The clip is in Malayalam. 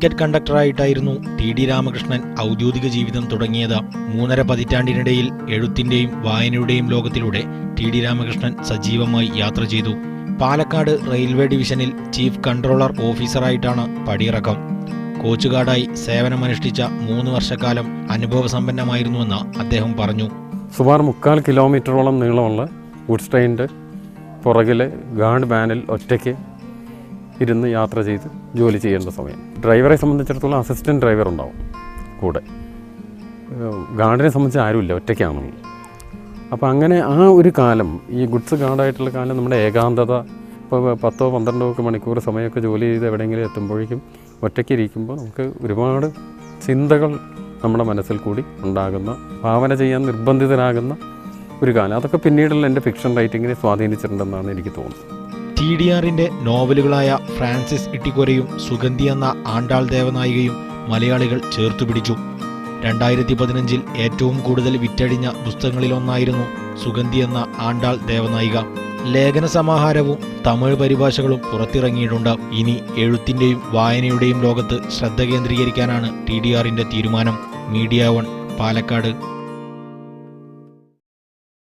ടിക്കറ്റ് കണ്ടക്ടറായിട്ടായിരുന്നു ടി ഡി രാമകൃഷ്ണൻ ഔദ്യോഗിക ജീവിതം തുടങ്ങിയത്. മൂന്നര പതിറ്റാണ്ടിനിടയിൽ എഴുത്തിന്റെയും വായനയുടെയും ലോകത്തിലൂടെ ടി ഡി രാമകൃഷ്ണൻ സജീവമായി യാത്ര ചെയ്തു. പാലക്കാട് റെയിൽവേ ഡിവിഷനിൽ ചീഫ് കൺട്രോളർ ഓഫീസറായിട്ടാണ് പടിയിറക്കം. കോച്ചുകാടായി സേവനമനുഷ്ഠിച്ച മൂന്ന് വർഷക്കാലം അനുഭവസമ്പന്നമായിരുന്നുവെന്ന് അദ്ദേഹം പറഞ്ഞു. സുമാർ മുക്കാൽ കിലോമീറ്ററോളം നീളമുള്ള ഗുഡ്സ് ട്രെയിനിന്റെ പുറകിലെ ഗാർഡ് ബാനിൽ ഒറ്റയ്ക്ക് ഇരുന്ന് യാത്ര ചെയ്ത് ജോലി ചെയ്യേണ്ട സമയം. ഡ്രൈവറെ സംബന്ധിച്ചിടത്തോളം അസിസ്റ്റന്റ് ഡ്രൈവർ ഉണ്ടാവും കൂടെ. ഗാർഡിനെ സംബന്ധിച്ച് ആരുമില്ല ഒറ്റയ്ക്കാണല്ലോ അപ്പോൾ അങ്ങനെ ആ ഒരു കാലം ഈ ഗുഡ്സ് ഗാർഡായിട്ടുള്ള കാലം നമ്മുടെ ഏകാന്തത ഇപ്പോൾ പത്തോ പന്ത്രണ്ടോ ഒക്കെ മണിക്കൂർ സമയമൊക്കെ ജോലി ചെയ്ത് എവിടെയെങ്കിലും എത്തുമ്പോഴേക്കും ഒറ്റയ്ക്ക് ഇരിക്കുമ്പോൾ നമുക്ക് ഒരുപാട് ചിന്തകൾ നമ്മുടെ മനസ്സിൽ കൂടി ഉണ്ടാകുന്ന ഭാവന ചെയ്യാൻ നിർബന്ധിതരാകുന്ന ഒരു കാലം. അതൊക്കെ പിന്നീടുള്ള എന്റെ ഫിക്ഷൻ റൈറ്റിങ്ങിനെ സ്വാധീനിച്ചിട്ടുണ്ടെന്നാണ് എനിക്ക് തോന്നുന്നത്. ടി ഡി ആറിന്റെ നോവലുകളായ ഫ്രാൻസിസ് ഇട്ടിക്കൊരയും സുഗന്ധി എന്ന ആണ്ടാൾ ദേവനായികയും മലയാളികൾ ചേർത്തുപിടിച്ചു രണ്ടായിരത്തി പതിനഞ്ചിൽ ഏറ്റവും കൂടുതൽ വിറ്റഴിഞ്ഞ പുസ്തകങ്ങളിലൊന്നായിരുന്നു സുഗന്ധി എന്ന ആണ്ടാൾ ദേവനായിക. ലേഖന സമാഹാരവും തമിഴ് പരിഭാഷകളും പുറത്തിറങ്ങിയിട്ടുണ്ട്. ഇനി എഴുത്തിന്റെയും വായനയുടെയും ലോകത്ത് ശ്രദ്ധ കേന്ദ്രീകരിക്കാനാണ് ടി ഡി ആറിന്റെ തീരുമാനം. Media one Palakkad.